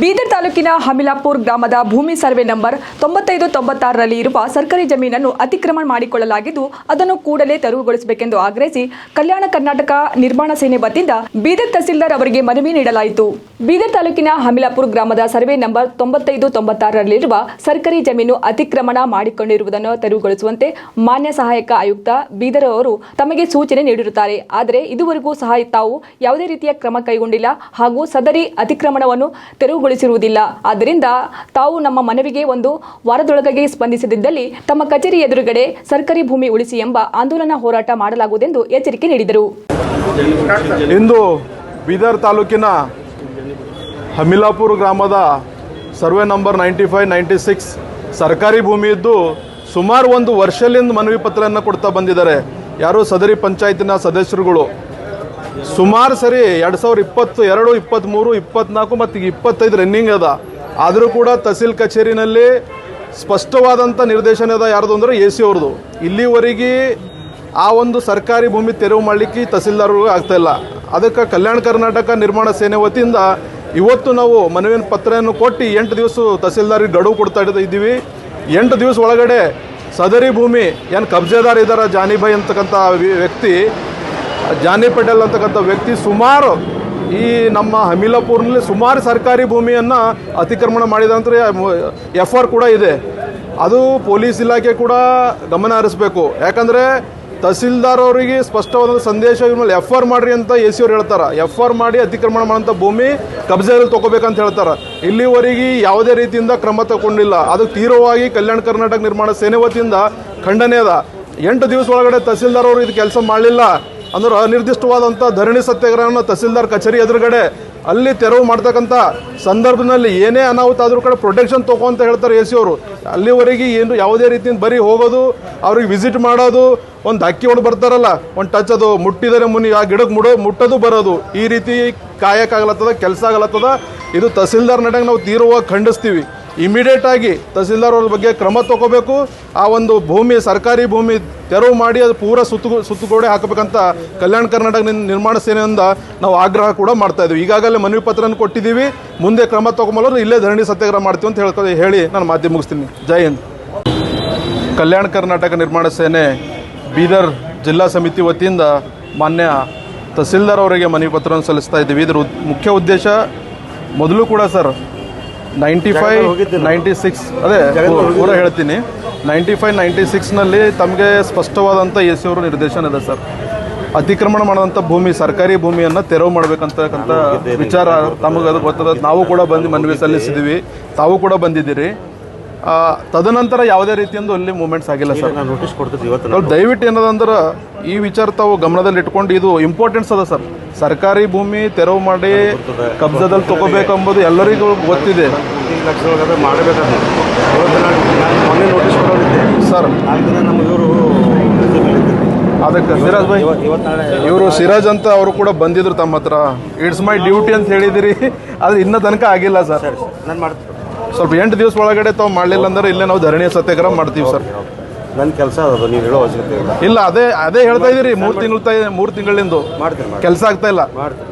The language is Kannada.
ಬೀದರ್ ತಾಲೂಕಿನ ಹಮಿಲಾಪುರ್ ಗ್ರಾಮದ ಭೂಮಿ ಸರ್ವೆ ನಂಬರ್ ತೊಂಬತ್ತೈದು ತೊಂಬತ್ತಾರರಲ್ಲಿ ಇರುವ ಸರ್ಕಾರಿ ಜಮೀನನ್ನು ಅತಿಕ್ರಮಣ ಮಾಡಿಕೊಳ್ಳಲಾಗಿದ್ದು, ಅದನ್ನು ಕೂಡಲೇ ತೆರವುಗೊಳಿಸಬೇಕೆಂದು ಆಗ್ರಹಿಸಿ ಕಲ್ಯಾಣ ಕರ್ನಾಟಕ ನಿರ್ಮಾಣ ಸೇನೆ ವತಿಯಿಂದ ಬೀದರ್ ತಹಸೀಲ್ದಾರ್ ಅವರಿಗೆ ಮನವಿ ನೀಡಲಾಯಿತು. ಬೀದರ್ ತಾಲೂಕಿನ ಹಮಿಲಾಪುರ್ ಗ್ರಾಮದ ಸರ್ವೆ ನಂಬರ್ ತೊಂಬತ್ತೈದು ತೊಂಬತ್ತಾರರಲ್ಲಿರುವ ಸರ್ಕಾರಿ ಜಮೀನು ಅತಿಕ್ರಮಣ ಮಾಡಿಕೊಂಡಿರುವುದನ್ನು ತೆರವುಗೊಳಿಸುವಂತೆ ಮಾನ್ಯ ಸಹಾಯಕ ಆಯುಕ್ತ ಬೀದರ್ ಅವರು ತಮಗೆ ಸೂಚನೆ ನೀಡಿರುತ್ತಾರೆ. ಆದರೆ, ಇದುವರೆಗೂ ಸಹ ತಾವು ಯಾವುದೇ ರೀತಿಯ ಕ್ರಮ ಕೈಗೊಂಡಿಲ್ಲ ಹಾಗೂ ಸದರಿ ಅತಿಕ್ರಮಣವನ್ನು ತೆರವುಗೊಳಿಸಿರುವುದಿಲ್ಲ ಆದ್ದರಿಂದ ತಾವು ನಮ್ಮ ಮನವಿಗೆ ಒಂದು ವಾರದೊಳಗಾಗಿ ಸ್ಪಂದಿಸದಿದ್ದಲ್ಲಿ ತಮ್ಮ ಕಚೇರಿ ಎದುರುಗಡೆ ಸರ್ಕಾರಿ ಭೂಮಿ ಉಳಿಸಿ ಎಂಬ ಆಂದೋಲನ ಹೋರಾಟ ಮಾಡಲಾಗುವುದೆಂದು ಎಚ್ಚರಿಕೆ ನೀಡಿದರು. ಇಂದು ಬೀದರ್ ತಾಲೂಕಿನ ಹಮಿಲಾಪುರ ಗ್ರಾಮದ survey number ninety five, ninety six ಸರ್ಕಾರಿ ಭೂಮಿ ಇದ್ದು ಸುಮಾರು ಒಂದು ವರ್ಷದಿಂದ ಮನವಿ ಪತ್ರವನ್ನು ಕೊಡ್ತಾ ಬಂದಿದ್ದಾರೆ. ಯಾರು ಸದರಿ ಪಂಚಾಯತಿನ ಸದಸ್ಯರುಗಳು ಸುಮಾರು ಸರಿ ಎರಡು ಸಾವಿರ ಇಪ್ಪತ್ತು, ಎರಡು ಇಪ್ಪತ್ತ್ಮೂರು ಇಪ್ಪತ್ನಾಲ್ಕು ಮತ್ತು ಈಗ ಇಪ್ಪತ್ತೈದು ರನ್ನಿಂಗ್ ಅದ. ಆದರೂ ಕೂಡ ತಹಸೀಲ್ ಕಚೇರಿನಲ್ಲಿ ಸ್ಪಷ್ಟವಾದಂಥ ನಿರ್ದೇಶನ ಅದ ಯಾರ್ದು ಅಂದರೆ ಎ ಸಿ ಅವ್ರದ್ದು ಇಲ್ಲಿವರೆಗೆ ಆ ಒಂದು ಸರ್ಕಾರಿ ಭೂಮಿ ತೆರವು ಮಾಡಲಿಕ್ಕೆ ಆಗ್ತಾ ಇಲ್ಲ. ಅದಕ್ಕೆ ಕಲ್ಯಾಣ ಕರ್ನಾಟಕ ನಿರ್ಮಾಣ ಸೇನೆ ವತಿಯಿಂದ ಇವತ್ತು ನಾವು ಮನವಿನ ಪತ್ರವನ್ನು ಕೊಟ್ಟು ಎಂಟು ದಿವಸ ತಹಸೀಲ್ದಾರಿಗೆ ಗಡುವು ಕೊಡ್ತಾ ಇದ್ದ- ಇದ್ದೀವಿ. ಎಂಟು ದಿವಸ ಒಳಗಡೆ ಸದರಿ ಭೂಮಿ, ಏನು ಕಬ್ಜೆದಾರ್ ಇದ್ದಾರೆ ಜಾನಿಭಾಯ್ ಅಂತಕ್ಕಂಥ ವ್ಯಕ್ತಿ ಜಾನಿ ಪಟೇಲ್ ಅಂತಕ್ಕಂಥ ವ್ಯಕ್ತಿ ಸುಮಾರು ಈ ನಮ್ಮ ಹಮಿಲಾಪುರ್ನಲ್ಲಿ ಸುಮಾರು ಸರ್ಕಾರಿ ಭೂಮಿಯನ್ನು ಅತಿಕ್ರಮಣ ಮಾಡಿದ ಎಫ್ ಆರ್ ಕೂಡ ಇದೆ. ಅದು ಪೊಲೀಸ್ ಇಲಾಖೆ ಕೂಡ ಗಮನ ಹರಿಸ್ಬೇಕು. ಯಾಕಂದರೆ ತಹಸೀಲ್ದಾರ್ ಅವರಿಗೆ ಸ್ಪಷ್ಟವಾದ ಸಂದೇಶ ಇವ್ರ ಮೇಲೆ ಎಫ್ ಆರ್ ಮಾಡ್ರಿ ಅಂತ ಎ ಸಿ ಅವ್ರು ಹೇಳ್ತಾರೆ. ಎಫ್ ಆರ್ ಮಾಡಿ ಅತಿಕ್ರಮಣ ಮಾಡೋಂಥ ಭೂಮಿ ಕಬ್ಜೆಯಲ್ಲಿ ತೊಗೋಬೇಕಂತ ಹೇಳ್ತಾರೆ. ಇಲ್ಲಿವರೆಗೆ ಯಾವುದೇ ರೀತಿಯಿಂದ ಕ್ರಮ ತಗೊಂಡಿಲ್ಲ. ಅದು ತೀವ್ರವಾಗಿ ಕಲ್ಯಾಣ ಕರ್ನಾಟಕ ನಿರ್ಮಾಣ ಸೇನೆ ವತಿಯಿಂದ ಖಂಡನೆ ಅದ. ಎಂಟು ದಿವಸ ಒಳಗಡೆ ತಹಸೀಲ್ದಾರ್ ಅವರು ಇದು ಕೆಲಸ ಮಾಡಲಿಲ್ಲ. ಅಂದ್ರೆ ಅನಿರ್ದಿಷ್ಟವಾದಂಥ ಧರಣಿ ಸತ್ಯಾಗ್ರಹನ ತಹಸೀಲ್ದಾರ್ ಕಚೇರಿ ಎದುರುಗಡೆ ಅಲ್ಲಿ ತೆರವು ಮಾಡ್ತಕ್ಕಂಥ ಸಂದರ್ಭದಲ್ಲಿ ಏನೇ ಅನಾಹುತ ಆದರೂ ಕೂಡ ಪ್ರೊಟೆಕ್ಷನ್ ತಗೋ ಅಂತ ಹೇಳ್ತಾರೆ ಎ ಸಿ ಅವರು. ಅಲ್ಲಿವರೆಗೆ ಏನು ಯಾವುದೇ ರೀತಿಯಿಂದ ಬರೀ ಹೋಗೋದು, ಅವ್ರಿಗೆ ವಿಸಿಟ್ ಮಾಡೋದು, ಒಂದು ಅಕ್ಕಿ ಹೊಡೆದು ಬರ್ತಾರಲ್ಲ, ಒಂದು ಟಚ್ ಅದು ಮುಟ್ಟಿದರೆ ಮುನಿ, ಆ ಗಿಡಕ್ಕೆ ಮುಡೋ, ಮುಟ್ಟೋದು ಬರೋದು. ಈ ರೀತಿ ಕಾಯಕ್ಕಾಗಲತ್ತದ ಕೆಲಸ ಆಗಲತ್ತದ. ಇದು ತಹಸೀಲ್ದಾರ್ ನಡೆಗೆ ನಾವು ತೀವ್ರವಾಗಿ ಖಂಡಿಸ್ತೀವಿ. ಇಮಿಡಿಯೇಟ್ ಆಗಿ ತಹಸೀಲ್ದಾರ್ ಅವ್ರ ಬಗ್ಗೆ ಕ್ರಮ ತಗೋಬೇಕು. ಆ ಒಂದು ಭೂಮಿ, ಸರ್ಕಾರಿ ಭೂಮಿ ತೆರವು ಮಾಡಿ ಅದು ಪೂರ ಸುತ್ತು, ಸುತ್ತುಗೋಡೆ ಹಾಕಬೇಕಂತ ಕಲ್ಯಾಣ ಕರ್ನಾಟಕ ನಿರ್ಮಾಣ ಸೇನೆಯಿಂದ ನಾವು ಆಗ್ರಹ ಕೂಡ ಮಾಡ್ತಾ ಇದ್ದೀವಿ. ಈಗಾಗಲೇ ಮನವಿ ಪತ್ರನ ಕೊಟ್ಟಿದ್ದೀವಿ. ಮುಂದೆ ಕ್ರಮ ತಗೊಂಬಲ್ಲರು ಇಲ್ಲೇ ಧರಣಿ ಸತ್ಯಾಗ್ರಹ ಮಾಡ್ತೀವಿ ಅಂತ ಹೇಳ್ಕೊ, ಹೇಳಿ ನಾನು ಮಾಧ್ಯಮ ಮುಗಿಸ್ತೀನಿ. ಜೈ ಹಿಂದ್. ಕಲ್ಯಾಣ ಕರ್ನಾಟಕ ನಿರ್ಮಾಣ ಸೇನೆ ಬೀದರ್ ಜಿಲ್ಲಾ ಸಮಿತಿ ವತಿಯಿಂದ ಮಾನ್ಯ ತಹಸೀಲ್ದಾರ್ ಅವರಿಗೆ ಮನವಿ ಪತ್ರವನ್ನು ಸಲ್ಲಿಸ್ತಾ ಇದ್ದೀವಿ. ಇದರ ಮುಖ್ಯ ಉದ್ದೇಶ ಮೊದಲು ಕೂಡ sir ninety five ninety six ಅದೇ ಕೂಡ ಪೂರ ಹೇಳ್ತೀನಿ. ನೈಂಟಿ ಫೈವ್ ನೈಂಟಿ ಸಿಕ್ಸ್ನಲ್ಲಿ ತಮಗೆ ಸ್ಪಷ್ಟವಾದಂಥ ಎ ಸಿ ಅವರು ನಿರ್ದೇಶನ ಇದೆ ಸರ್. ಅತಿಕ್ರಮಣ ಮಾಡಿದಂಥ ಭೂಮಿ ಸರ್ಕಾರಿ ಭೂಮಿಯನ್ನು ತೆರವು ಮಾಡಬೇಕಂತಕ್ಕಂಥ ವಿಚಾರ ತಮಗೆ ಅದು ಗೊತ್ತದ. ನಾವು ಕೂಡ ಬಂದು ಮನವಿ ಸಲ್ಲಿಸಿದ್ದೀವಿ ತಾವು ಕೂಡ ಬಂದಿದ್ದೀರಿ. ತದನಂತರ ಯಾವುದೇ ರೀತಿಯಿಂದ ಅಲ್ಲಿ ಮೂಮೆಂಟ್ಸ್ ಆಗಿಲ್ಲ ಸರ್. ನೋಟಿಸ್ ಕೊಡ್ತೀವಿ ದಯವಿಟ್ಟು ಏನದಂದ್ರೆ ಈ ವಿಚಾರ ತಾವು ಗಮನದಲ್ಲಿ ಇಟ್ಕೊಂಡು ಇದು ಇಂಪಾರ್ಟೆನ್ಸ್ ಅದ ಸರ್. ಸರ್ಕಾರಿ ಭೂಮಿ ತೆರವು ಮಾಡಿ ಕಬ್ಜದಲ್ಲಿ ತಗೋಬೇಕೆಂಬುದು ಎಲ್ಲರಿಗೂ ಗೊತ್ತಿದೆ. ಲಕ್ಷ ಒಳಗಡೆ ಮಾಡಬೇಕಾದ್ರೆ ಮೊನ್ನೆ ನೋಟಿಸ್ ಸರ್. ದಿನ ಇವರು ಅದಕ್ಕೆ ಸಿರಾಜ್ ಭಾಯ್ ಇವರು ಸಿರಾಜ್ ಅಂತ ಅವರು ಕೂಡ ಬಂದಿದ್ರು ತಮ್ಮ ಹತ್ರ. ಇಟ್ಸ್ ಮೈ ಡ್ಯೂಟಿ ಅಂತ ಹೇಳಿದಿರಿ. ಆದ್ರೆ ಇನ್ನೂ ತನಕ ಆಗಿಲ್ಲ ಸರ್. ನಾನು ಮಾಡ್ತೀನಿ. ಸ್ವಲ್ಪ ಎಂಟು ದಿವಸ ಒಳಗಡೆ ತಾವು ಮಾಡಲಿಲ್ಲ ಅಂದ್ರೆ ಇಲ್ಲೇ ನಾವು ಧರಣಿ ಸತ್ಯಾಗ್ರಹ ಮಾಡ್ತೀವಿ ಸರ್. ನನ್ನ ಕೆಲಸ ಅದು ನೀವು ಹೇಳೋ ಅವಶ್ಯಕತೆ ಇಲ್ಲ. ಇಲ್ಲ ಅದೇ ಅದೇ ಹೇಳ್ತಾ ಇದೀರಿ ಮೂರು ತಿಂಗಳು ಮೂರು ತಿಂಗಳಿಂದ. ಮಾಡ್ತೀನಿ ಮಾಡ್ತೀನಿ. ಕೆಲಸ ಆಗ್ತಾ ಇಲ್ಲ. ಮಾಡ್ತೀನಿ.